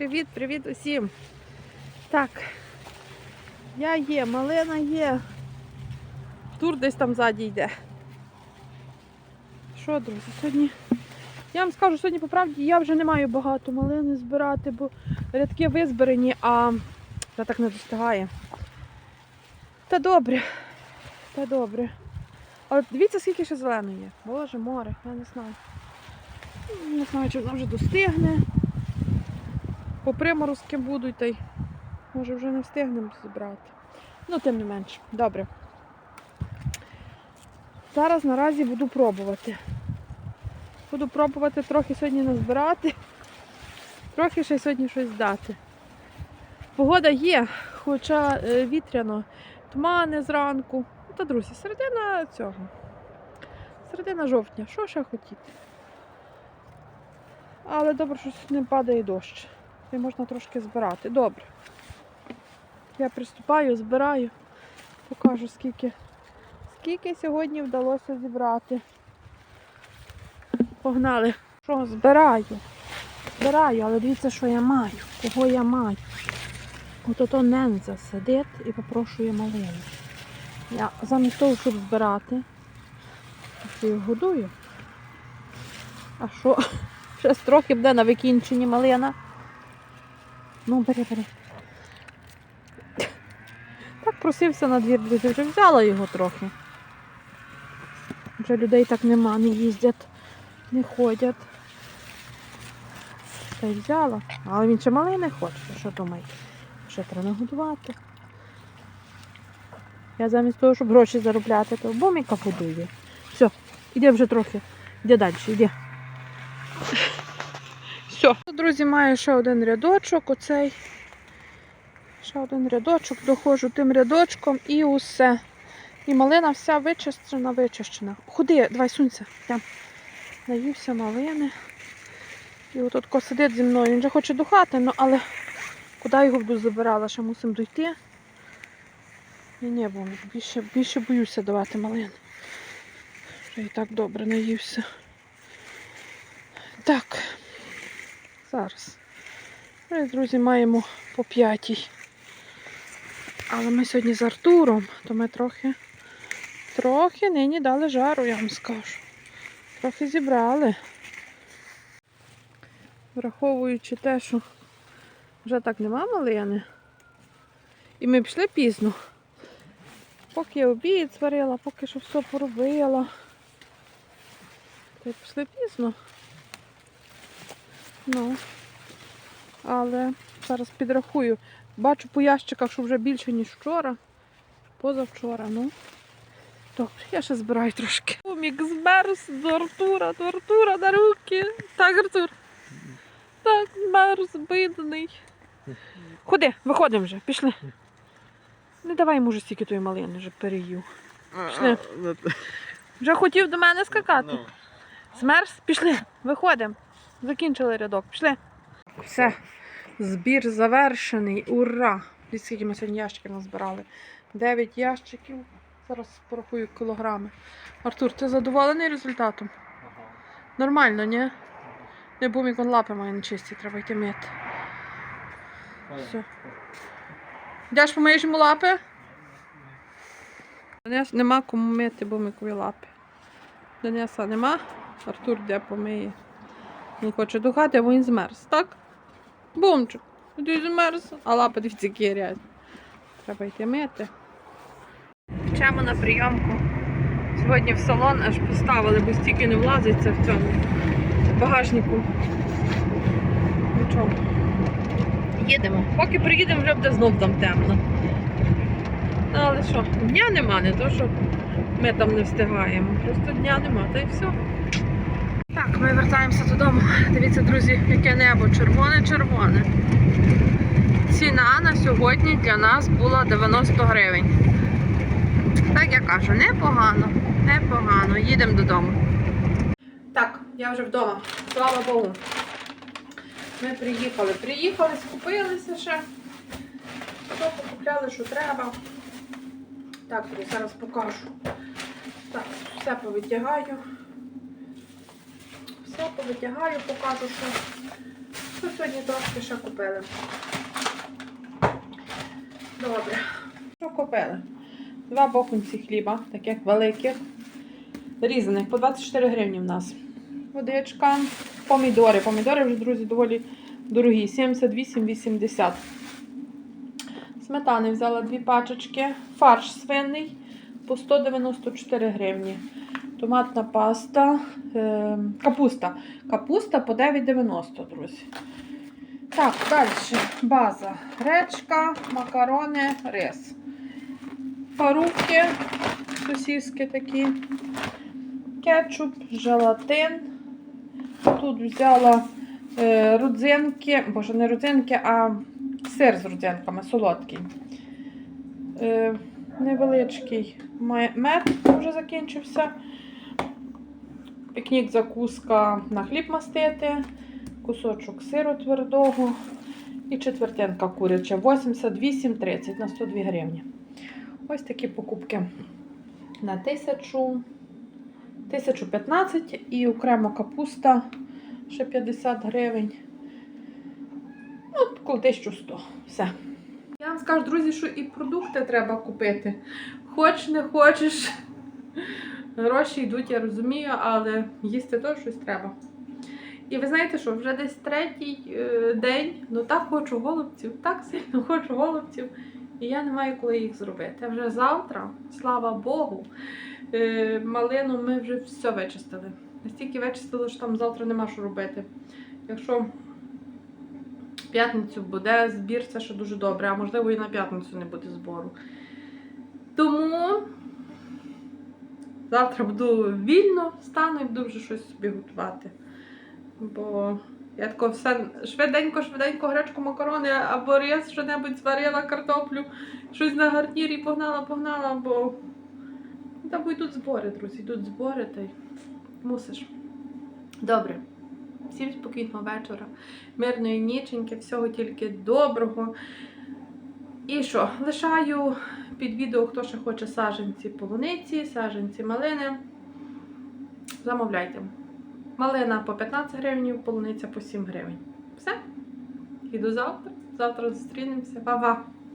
Привіт, привіт усім. Так, я є, малина є. Тур десь там ззаді йде. Що, друзі, сьогодні. Я вам скажу, сьогодні по правді я вже не маю багато малини збирати, бо рядки визбирані, а та так не достигає. Та добре, та добре. Але дивіться, скільки ще зеленої є. Боже, море, я не знаю. Не знаю, чи вона вже достигне. По приморозки будуть, та й може вже не встигнемо зібрати. Ну, тим не менш, добре. Зараз наразі буду пробувати. Буду пробувати трохи сьогодні назбирати, трохи ще сьогодні щось здати. Погода є, хоча е, вітряно, тумани зранку. Ну, Та, друзі, середина цього. Середина жовтня, що ще хотіти? Але добре, що не падає дощ. І можна трошки збирати. Добре. Я приступаю, збираю, покажу, скільки, скільки сьогодні вдалося зібрати. Погнали. Що, збираю? Збираю, але дивіться, що я маю. Кого я маю. От ото ненза сидить і попрошує малину. Я замість того, щоб збирати, я його годую. А що? Ще трохи буде на викінченні малина. Ну, бери, бери. Так просився на двір, друзі, вже взяла його трохи. Вже людей так нема, не їздять, не ходять. Та й взяла. Але він ще малий не хоче, що думаєте? Ще треба нагодувати. Я замість того, щоб гроші заробляти, то боміка будує. Все, іди вже трохи. Іди далі, іди. Все. Друзі, маю ще один рядочок, оцей. Ще один рядочок, доходжу тим рядочком і усе. І малина вся вичищена, вичищена. Ходи, давай сунься. Там. Наївся малини. І отут ко сидить зі мною. Він вже хоче до хати, ну, але куди його буду забирала, ще мусимо дойти. Ні, ні, бо більше, більше боюся давати малин. Вже і так добре наївся. Так. Зараз. Ми, друзі, маємо по п'ятій. Але ми сьогодні з Артуром, то ми трохи, трохи нині дали жару, я вам скажу. Трохи зібрали. Враховуючи те, що вже так нема малини. І ми пішли пізно. Поки я обід зварила, поки що все поробила. Та й пішли пізно. Ну, але зараз підрахую. Бачу по ящиках, що вже більше, ніж вчора. Позавчора, ну. Добре, я ще збираю трошки. Умік змерз до Артура на руки. Так, Артур. Так, змерз, бідний. Ходи, виходимо вже, пішли. Не давай йому вже стільки тої малини, вже переїв. Пішли. Вже хотів до мене скакати. Змерз, пішли, виходимо. Закінчили рядок, пішли. Все, збір завершений. Ура! Скільки ми сьогодні ящиків назбирали. Дев'ять ящиків. Зараз порахую кілограми. Артур, ти задоволений результатом? Нормально, ні? Не бум, як лапи має нечисті, треба йти мити. Все. Йдеш помиєш йому лапи? Денис нема кому мити бумикові лапи. Дениса нема, Артур де помиє. Він хоче до хати, бо він змерз, так? Бумчик, ти змерз, а лапи дивіться які грязні. Треба йти мити. Чемо на прийомку. Сьогодні в салон аж поставили, бо стільки не влазиться в цьому багажнику. Нічого. Їдемо. Поки приїдемо, вже буде знов там темно. Ну, але що, дня нема, не то, що ми там не встигаємо. Просто дня нема, та й все. Так, ми вертаємося додому. Дивіться, друзі, яке небо червоне-червоне. Ціна на сьогодні для нас була 90 гривень. Так я кажу, непогано, непогано. Їдемо додому. Так, я вже вдома. Слава Богу. Ми приїхали. Приїхали, скупилися ще. Що покупляли, що треба. Так, зараз покажу. Так, все повитягаю. Все повитягаю, покажу, що Що сьогодні трошки ще купили? Добре. Що купили? Два бокунці хліба, таких великих, різаних, по 24 гривні в нас. Водичка, помідори. Помідори вже, друзі, доволі дорогі. 78,80. Сметани взяла дві пачечки. Фарш свинний по 194 гривні. Томатна паста, е, капуста. Капуста по 9,90, друзі. Так, далі. База. Гречка, макарони, рис. Парубки, сосиски такі. Кетчуп, желатин. Тут взяла е, родзинки, боже, не родзинки, а сир з родзинками, солодкий. Е, невеличкий мед вже закінчився. Пікнік закуска на хліб мастити, кусочок сиру твердого і четвертинка куряча 88,30 на 102 гривні. Ось такі покупки на 1000, 1015 і окремо капуста ще 50 гривень. Ну, коло 1100. Все. Я вам скажу, друзі, що і продукти треба купити. Хоч не хочеш. Гроші йдуть, я розумію, але їсти теж щось треба. І ви знаєте що, вже десь третій е, день, ну так хочу голубців, так сильно хочу голубців. І я не маю коли їх зробити. Вже завтра, слава Богу, е, малину ми вже все вичистили. Настільки вичистили, що там завтра нема що робити. Якщо п'ятницю буде збір, це ще дуже добре, а можливо і на п'ятницю не буде збору. Тому завтра буду вільно встану і буду щось собі готувати. Бо я тако все швиденько-швиденько гречку макарони або рис, що-небудь зварила картоплю, щось на гарнірі погнала, погнала, бо та бо йдуть збори, друзі, йдуть збори, та й мусиш. Добре. Всім спокійного вечора, мирної ніченьки, всього тільки доброго. І що, лишаю під відео, хто ще хоче саженці полуниці, саженці малини. Замовляйте. Малина по 15 гривень, полуниця по 7 гривень. Все. Іду завтра. Завтра зустрінемося. Па-па!